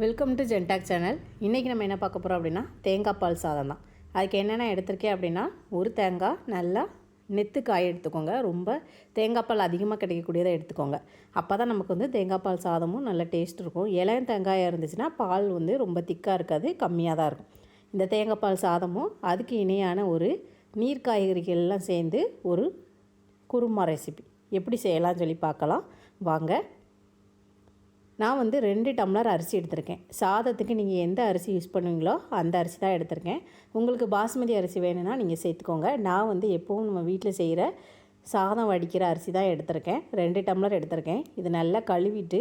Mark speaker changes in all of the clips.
Speaker 1: Welcome to ஜென்டாக் channel இன்றைக்கி நம்ம என்ன பார்க்க போகிறோம் அப்படின்னா தேங்காய் பால் சாதம் தான். அதுக்கு என்னென்ன எடுத்திருக்கேன் அப்படின்னா ஒரு தேங்காய் நல்லா நெத்து காய் எடுத்துக்கோங்க. ரொம்ப தேங்காய் பால் அதிகமாக கிடைக்கக்கூடியதை எடுத்துக்கோங்க. அப்போ தான் நமக்கு வந்து தேங்காய் பால் சாதமும் நல்ல டேஸ்ட் இருக்கும். இளைய தேங்காயாக இருந்துச்சுன்னா பால் வந்து ரொம்ப திக்காக இருக்காது கம்மியாக தான் இருக்கும். இந்த தேங்காய் பால் சாதமும் அதுக்கு இணையான ஒரு நீர் காய்கறிகள் எல்லாம் சேர்ந்து ஒரு குருமா ரெசிபி எப்படி செய்யலாம்னு சொல்லி பார்க்கலாம். வாங்க நான் வந்து ரெண்டு டம்ளர் அரிசி எடுத்திருக்கேன். சாதத்துக்கு நீங்கள் எந்த அரிசி யூஸ் பண்ணுவீங்களோ அந்த அரிசி தான் எடுத்திருக்கேன். உங்களுக்கு பாஸ்மதி அரிசி வேணும்னா நீங்கள் சேர்த்துக்கோங்க. நான் வந்து எப்போவும் நம்ம வீட்டில் செய்கிற சாதம் வடிக்கிற அரிசி தான் எடுத்திருக்கேன். ரெண்டு டம்ளர் எடுத்திருக்கேன். இது நல்லா கழுவிட்டு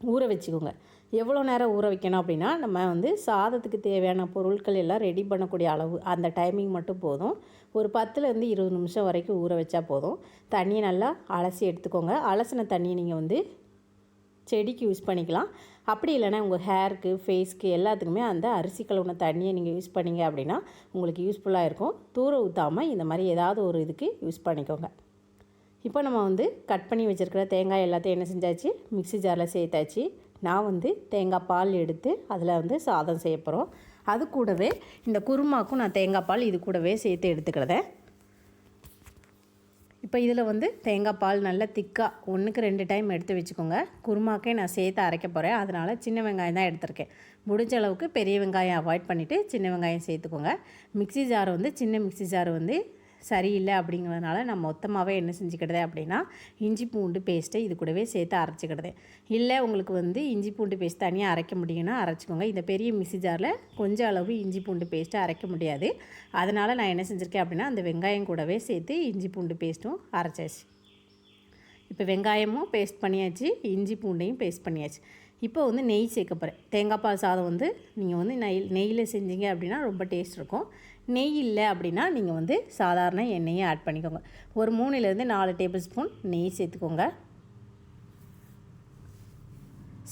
Speaker 1: ஊற வச்சுக்கோங்க. எவ்வளோ நேரம் ஊற வைக்கணும் அப்படின்னா நம்ம வந்து சாதத்துக்கு தேவையான பொருட்கள் எல்லாம் ரெடி பண்ணக்கூடிய அளவு அந்த டைமிங் மட்டும் போதும். ஒரு பத்துலேருந்து இருபது நிமிஷம் வரைக்கும் ஊற வச்சா போதும். தண்ணியை நல்லா அலசி எடுத்துக்கோங்க. அலசின தண்ணியை நீங்கள் வந்து செடிக்கு யூஸ் பண்ணிக்கலாம். அப்படி இல்லைன்னா உங்கள் ஹேருக்கு ஃபேஸ்க்கு எல்லாத்துக்குமே அந்த அரிசி கழுவுன தண்ணியை நீங்கள் யூஸ் பண்ணிங்க அப்படின்னா உங்களுக்கு யூஸ்ஃபுல்லாக இருக்கும். தூர ஊற்றாமல் இந்த மாதிரி ஏதாவது ஒரு இதுக்கு யூஸ் பண்ணிக்கோங்க. இப்போ நம்ம வந்து கட் பண்ணி வச்சுருக்கிற தேங்காய் எல்லாத்தையும் என்ன செஞ்சாச்சு? மிக்ஸி ஜாரில் சேர்த்தாச்சு. நான் வந்து தேங்காய் பால் எடுத்து அதில் வந்து சாதம் செய்ய போகிறோம் அது கூடவே இந்த குருமாக்கும் நான் தேங்காய் பால் இது கூடவே சேர்த்து எடுத்துக்கிறதேன் இப்போ இதில் வந்து தேங்காய் பால் நல்லா திக்காக ஒன்றுக்கு ரெண்டு டைம் எடுத்து வச்சுக்கோங்க. குருமாக்கே நான் சேர்த்து அரைக்க போகிறேன் அதனால் சின்ன வெங்காயம் தான் எடுத்திருக்கேன். முடிஞ்ச அளவுக்கு பெரிய வெங்காயம் அவாய்ட் பண்ணிவிட்டு சின்ன வெங்காயம் சேர்த்துக்கோங்க. மிக்ஸி ஜார் வந்து சின்ன மிக்ஸி ஜார் வந்து சரியில்லை அப்படிங்கிறதுனால நான் மொத்தமாகவே என்ன செஞ்சுக்கிட்டது அப்படின்னா இஞ்சி பூண்டு பேஸ்ட்டை இது கூடவே சேர்த்து அரைச்சிக்கிடுது இல்லை உங்களுக்கு வந்து இஞ்சி பூண்டு பேஸ்ட் தனியாக அரைக்க முடியும்னா அரைச்சிக்கோங்க. இந்த பெரிய மிக்சி ஜாரில் கொஞ்சம் அளவு இஞ்சி பூண்டு பேஸ்ட்டை அரைக்க முடியாது. அதனால் நான் என்ன செஞ்சுருக்கேன் அப்படின்னா அந்த வெங்காயம் கூடவே சேர்த்து இஞ்சி பூண்டு பேஸ்ட்டும் அரைச்சாச்சு. இப்போ வெங்காயமும் பேஸ்ட் பண்ணியாச்சு இஞ்சி பூண்டையும் பேஸ்ட் பண்ணியாச்சு. இப்போ வந்து நெய் சேர்க்க போகிறேன் தேங்காய் பால் சாதம் வந்து நீங்கள் வந்து நெய் நெய்யில் செஞ்சீங்க அப்படின்னா ரொம்ப டேஸ்ட் இருக்கும். நெய் இல்லை அப்படின்னா நீங்கள் வந்து சாதாரண எண்ணெயை ஆட் பண்ணிக்கோங்க. ஒரு மூணுலேருந்து நாலு டேபிள் ஸ்பூன் நெய் சேர்த்துக்கோங்க.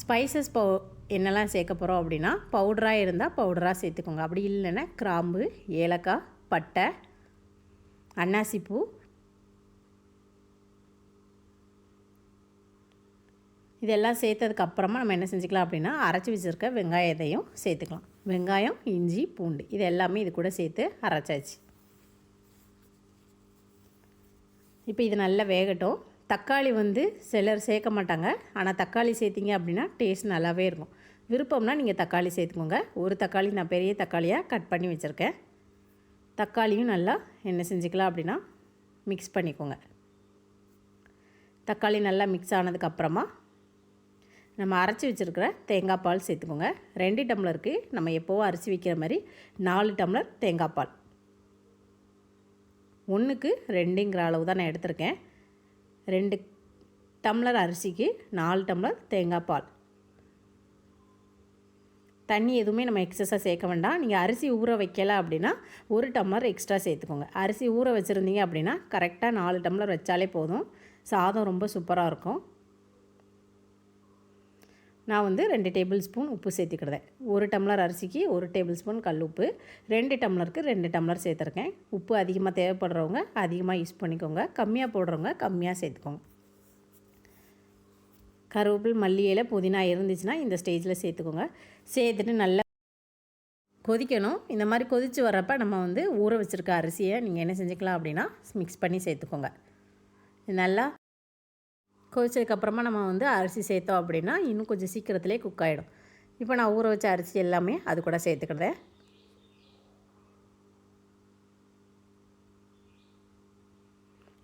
Speaker 1: ஸ்பைசஸ் பவு என்னெல்லாம் சேர்க்க போகிறோம் அப்படின்னா பவுடராக இருந்தால் பவுடராக சேர்த்துக்கோங்க. அப்படி இல்லைன்னா கிராம்பு ஏலக்காய் பட்டை அன்னாசிப்பூ இதெல்லாம் சேர்த்ததுக்கு அப்புறமா நம்ம என்ன செஞ்சுக்கலாம் அப்படின்னா அரைச்சி வச்சுருக்க வெங்காயத்தையும் சேர்த்துக்கலாம். வெங்காயம் இஞ்சி பூண்டு இது எல்லாமே இது கூட சேர்த்து அரைச்சாச்சு. இப்போ இது நல்லா வேகட்டும். தக்காளி வந்து சிலர் சேர்க்க மாட்டாங்க. ஆனால் தக்காளி சேர்த்திங்க அப்படின்னா டேஸ்ட் நல்லாவே இருக்கும். விருப்பம்னா நீங்கள் தக்காளி சேர்த்துக்கோங்க. ஒரு தக்காளி நான் பெரிய தக்காளியாக கட் பண்ணி வச்சுருக்கேன். தக்காளியும் நல்லா என்ன செஞ்சுக்கலாம் அப்படின்னா மிக்ஸ் பண்ணிக்கோங்க. தக்காளி நல்லா மிக்ஸ் ஆனதுக்கப்புறமா நம்ம அரைச்சி வச்சுருக்கிற தேங்காய் பால் சேர்த்துக்கோங்க. ரெண்டு டம்ளருக்கு நம்ம எப்போவும் அரிசி வைக்கிற மாதிரி நாலு டம்ளர் தேங்காய் பால். ஒன்றுக்கு ரெண்டுங்கிற அளவு தான் நான் எடுத்திருக்கேன். ரெண்டு டம்ளர் அரிசிக்கு நாலு டம்ளர் தேங்காய் பால். தண்ணி எதுவுமே நம்ம எக்ஸஸாக சேர்க்க வேண்டாம். நீங்கள் அரிசி ஊற வைக்கல அப்படின்னா ஒரு டம்ளர் எக்ஸ்ட்ரா சேர்த்துக்கோங்க. அரிசி ஊற வச்சுருந்தீங்க அப்படின்னா கரெக்டாக நாலு டம்ளர் வச்சாலே போதும். சாதம் ரொம்ப சூப்பராக இருக்கும். நான் வந்து ரெண்டு டேபிள் ஸ்பூன் உப்பு சேர்த்துக்கிடுதேன் ஒரு டம்ளர் அரிசிக்கு ஒரு டேபிள் ஸ்பூன் கல் உப்பு ரெண்டு டம்ளருக்கு ரெண்டு டம்ளர் சேர்த்துருக்கேன். உப்பு அதிகமாக தேவைப்படுறவங்க அதிகமாக யூஸ் பண்ணிக்கோங்க. கம்மியாக போடுறவங்க கம்மியாக சேர்த்துக்கோங்க. கருவேப்பில் மல்லியில் புதினா இருந்துச்சுன்னா இந்த ஸ்டேஜில் சேர்த்துக்கோங்க. சேர்த்துட்டு நல்லா கொதிக்கணும். இந்த மாதிரி கொதித்து வர்றப்ப நம்ம வந்து ஊற வச்சுருக்க அரிசியை நீங்கள் என்ன செஞ்சுக்கலாம் அப்படின்னா மிக்ஸ் பண்ணி சேர்த்துக்கோங்க. நல்லா கொதிச்சதுக்கப்புறமா நம்ம வந்து அரிசி சேர்த்தோம் அப்படின்னா இன்னும் கொஞ்சம் சீக்கிரத்துலேயே குக் ஆகிடும் இப்போ நான் ஊற வச்ச அரிசி எல்லாமே அது கூட சேர்த்துக்கிறேன்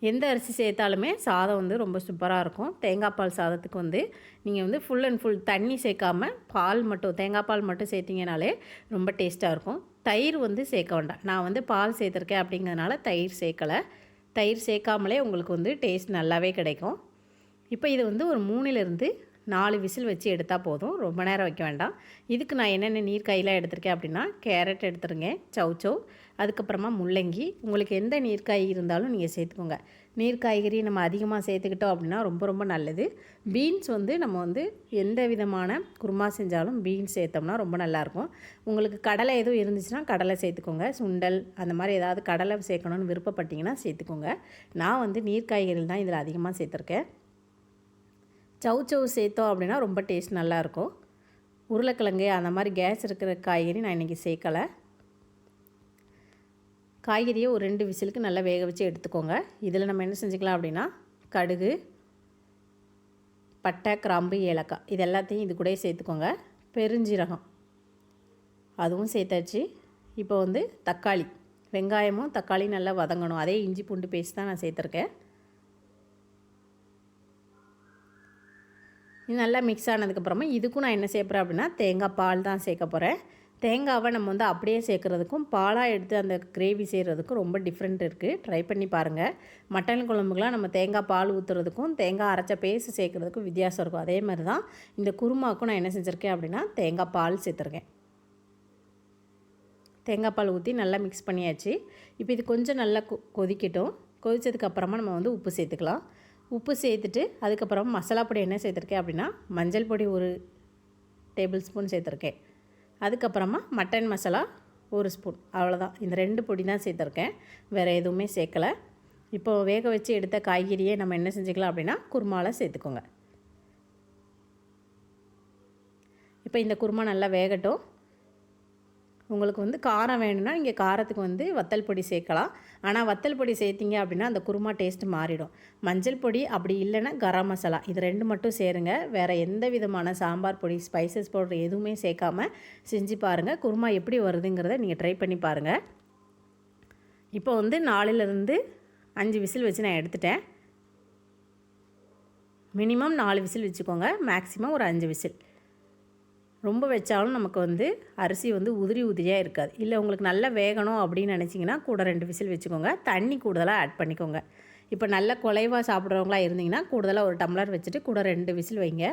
Speaker 1: எந்த அரிசி சேர்த்தாலுமே சாதம் வந்து ரொம்ப சூப்பராக இருக்கும். தேங்காய் பால் சாதத்துக்கு வந்து நீங்கள் வந்து ஃபுல் அண்ட் ஃபுல் தண்ணி சேர்க்காமல் பால் மட்டும் தேங்காய் பால் மட்டும் சேர்த்திங்கனாலே ரொம்ப டேஸ்ட்டாக இருக்கும். தயிர் வந்து சேர்க்க வேண்டாம். நான் வந்து பால் சேர்த்துருக்கேன் அப்படிங்கிறதுனால தயிர் சேர்க்கலை. தயிர் சேர்க்காமலே உங்களுக்கு வந்து டேஸ்ட் நல்லாவே கிடைக்கும். இப்போ இது வந்து ஒரு மூணுலேருந்து நாலு விசில் வச்சு எடுத்தால் போதும். ரொம்ப நேரம் வைக்க வேண்டாம். இதுக்கு நான் என்னென்ன நீர் காயெலாம் எடுத்திருக்கேன் அப்படின்னா கேரட் எடுத்துருங்க சௌச்சௌ அதுக்கப்புறமா முள்ளங்கி. உங்களுக்கு எந்த நீர்க்காய் இருந்தாலும் நீங்கள் சேர்த்துக்கோங்க. நீர் காய்கறி நம்ம அதிகமாக சேர்த்துக்கிட்டோம் அப்படின்னா ரொம்ப ரொம்ப நல்லது. பீன்ஸ் வந்து நம்ம வந்து எந்த விதமான குருமா செஞ்சாலும் பீன்ஸ் சேர்த்தோம்னா ரொம்ப நல்லாயிருக்கும் உங்களுக்கு கடலை எதுவும் இருந்துச்சுன்னா கடலை சேர்த்துக்கோங்க. சுண்டல் அந்த மாதிரி ஏதாவது கடலை சேர்க்கணும்னு விருப்பப்பட்டிங்கன்னா சேர்த்துக்கோங்க. நான் வந்து நீர் காய்கறிகள் தான் இதில் அதிகமாக சேர்த்துருக்கேன். சவு சவு சேர்த்தோம் அப்படின்னா ரொம்ப டேஸ்ட் நல்லாயிருக்கும். உருளைக்கிழங்கு அந்த மாதிரி கேஸ் இருக்கிற காய்கறி நான் இன்றைக்கி சேர்க்கலை. காய்கறியை ஒரு ரெண்டு விசிலுக்கு நல்லா வேக வச்சு எடுத்துக்கோங்க. இதில் நம்ம என்ன செஞ்சுக்கலாம் அப்படின்னா கடுகு பட்டை கிராம்பு ஏலக்காய் இது எல்லாத்தையும் இது கூட சேர்த்துக்கோங்க. பெருஞ்சீரகம் அதுவும் சேர்த்தாச்சு. இப்போ வந்து தக்காளி வெங்காயமும் தக்காளி நல்லா வதங்கணும். அதே இஞ்சி பூண்டு பேஸ்ட் தான் நான் சேர்த்துருக்கேன். இது நல்லா மிக்ஸ் ஆனதுக்கப்புறமா இதுக்கும் நான் என்ன சேர்க்குறேன் அப்படின்னா தேங்காய் பால் தான் சேர்க்க போகிறேன் தேங்காவை நம்ம வந்து அப்படியே சேர்க்குறதுக்கும் பாலாக எடுத்து அந்த கிரேவி செய்கிறதுக்கும் ரொம்ப டிஃப்ரெண்ட் இருக்குது ட்ரை பண்ணி பாருங்கள் மட்டன் குழம்புக்கெலாம் நம்ம தேங்காய் பால் ஊற்றுறதுக்கும் தேங்காய் அரைச்ச பேஸ்ட் சேர்க்குறதுக்கும் வித்தியாசம் இருக்கும். அதே மாதிரி தான் இந்த குருமாவுக்கும் நான் என்ன செஞ்சுருக்கேன் அப்படின்னா தேங்காய் பால் சேர்த்துருக்கேன். தேங்காய் பால் ஊற்றி நல்லா மிக்ஸ் பண்ணியாச்சு. இப்போ இது கொஞ்சம் நல்லா கொ கொதிக்கட்டும். கொதித்ததுக்கப்புறமா நம்ம வந்து உப்பு சேர்த்துக்கலாம். உப்பு சேர்த்துட்டு அதுக்கப்புறம் மசாலா பொடி என்ன சேர்த்துருக்கேன் அப்படின்னா மஞ்சள் பொடி ஒரு டேபிள் ஸ்பூன் சேர்த்துருக்கேன். அதுக்கப்புறமா மட்டன் மசாலா ஒரு ஸ்பூன். அவ்வளோதான் இந்த ரெண்டு பொடி தான் சேர்த்துருக்கேன். வேறு எதுவுமே சேர்க்கலை. இப்போது வேக வச்சு எடுத்த காய்கறியை நம்ம என்ன செஞ்சுக்கலாம் அப்படின்னா குருமாவில் சேர்த்துக்கோங்க. இப்போ இந்த குருமா நல்லா வேகட்டும். உங்களுக்கு வந்து காரம் வேணும்னா நீங்கள் காரத்துக்கு வந்து வத்தல் பொடி சேர்க்கலாம். ஆனால் வத்தல் பொடி சேர்த்திங்க அப்படின்னா அந்த குருமா டேஸ்ட்டு மாறிடும். மஞ்சள் பொடி அப்படி இல்லைன்னா கரம் மசாலா. இது ரெண்டு மட்டும் சேருங்க. வேறு எந்த விதமான சாம்பார் பொடி ஸ்பைசஸ் பவுடர் எதுவுமே சேர்க்காமல் செஞ்சு பாருங்கள் குருமா எப்படி வருதுங்கிறத நீங்கள் ட்ரை பண்ணி பாருங்கள் இப்போ வந்து நாலுலேருந்து அஞ்சு விசில் வச்சு நான் எடுத்துட்டேன். மினிமம் நாலு விசில் வச்சுக்கோங்க. மேக்ஸிமம் ஒரு அஞ்சு விசில். ரொம்ப வச்சாலும் நமக்கு வந்து அரிசி வந்து உதிரி உதிரியாக இருக்காது. இல்லை உங்களுக்கு நல்லா வேகணும் அப்படின்னு நினச்சிங்கன்னா கூட ரெண்டு விசில் வச்சுக்கோங்க. தண்ணி கூடுதலாக ஆட் பண்ணிக்கோங்க. இப்போ நல்ல குலைவாக சாப்பிட்றவங்களா இருந்தீங்கன்னா கூடுதலாக ஒரு டம்ளர் வச்சுட்டு கூட ரெண்டு விசில் வைங்க.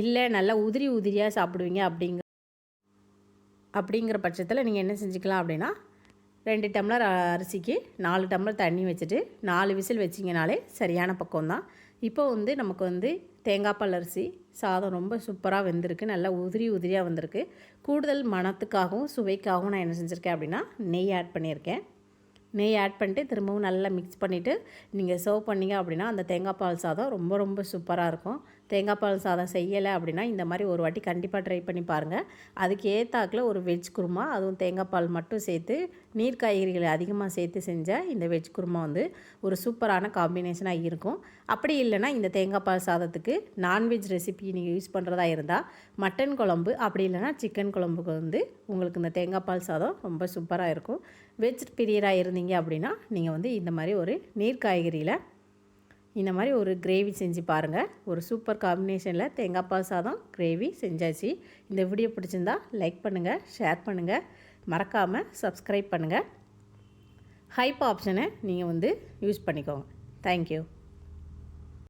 Speaker 1: இல்லை நல்லா உதிரி உதிரியாக சாப்பிடுவீங்க அப்படிங்க அப்படிங்கிற பட்சத்தில் நீங்கள் என்ன செஞ்சுக்கலாம் அப்படின்னா ரெண்டு டம்ளர் அரிசிக்கு நாலு டம்ளர் தண்ணி வச்சுட்டு நாலு விசில் வச்சிங்கனாலே சரியான பக்கம் தான் இப்போ வந்து நமக்கு வந்து தேங்காய் பால் அரிசி சாதம் ரொம்ப சூப்பராக வெந்திருக்கு. நல்லா உதிரி உதிரியாக வந்திருக்கு. கூடுதல் மணத்துக்காகவும் சுவைக்காகவும் நான் என்ன செஞ்சுருக்கேன் அப்படின்னா நெய் ஆட் பண்ணியிருக்கேன். நெய் ஆட் பண்ணிட்டு திரும்பவும் நல்லா மிக்ஸ் பண்ணிவிட்டு நீங்கள் சர்வ் பண்ணிங்க அப்படின்னா அந்த தேங்காய் பால் சாதம் ரொம்ப ரொம்ப சூப்பராக இருக்கும். தேங்காய் பால் சாதம் செய்யலை அப்படின்னா இந்த மாதிரி ஒரு வாட்டி கண்டிப்பாக ட்ரை பண்ணி பாருங்கள் அதுக்கு ஏத்தாக்கில் ஒரு வெஜ் குருமா அதுவும் தேங்காய் பால் மட்டும் சேர்த்து நீர் காய்கறிகளை அதிகமாக சேர்த்து செஞ்ச இந்த வெஜ் குருமா வந்து ஒரு சூப்பரான காம்பினேஷனாக இருக்கும். அப்படி இல்லைனா இந்த தேங்காய் பால் சாதத்துக்கு நான்வெஜ் ரெசிபி நீங்கள் யூஸ் பண்ணுறதா இருந்தால் மட்டன் குழம்பு அப்படி இல்லைனா சிக்கன் குழம்புக்கு வந்து உங்களுக்கு இந்த தேங்காய் பால் சாதம் ரொம்ப சூப்பராக இருக்கும். வெஜ் பிரியராக இருந்தீங்க அப்படின்னா நீங்கள் வந்து இந்த மாதிரி ஒரு நீர் காய்கறியில் இந்த மாதிரி ஒரு கிரேவி செஞ்சு பாருங்கள் ஒரு சூப்பர் காம்பினேஷனில் தேங்காய் பால் சாதம் கிரேவி செஞ்சாச்சு. இந்த வீடியோ பிடிச்சிருந்தா லைக் பண்ணுங்கள் ஷேர் பண்ணுங்கள் மறக்காமல் சப்ஸ்கிரைப் பண்ணுங்கள் ஹைப் ஆப்ஷனை நீங்கள் வந்து யூஸ் பண்ணிக்கோங்க. தேங்க்யூ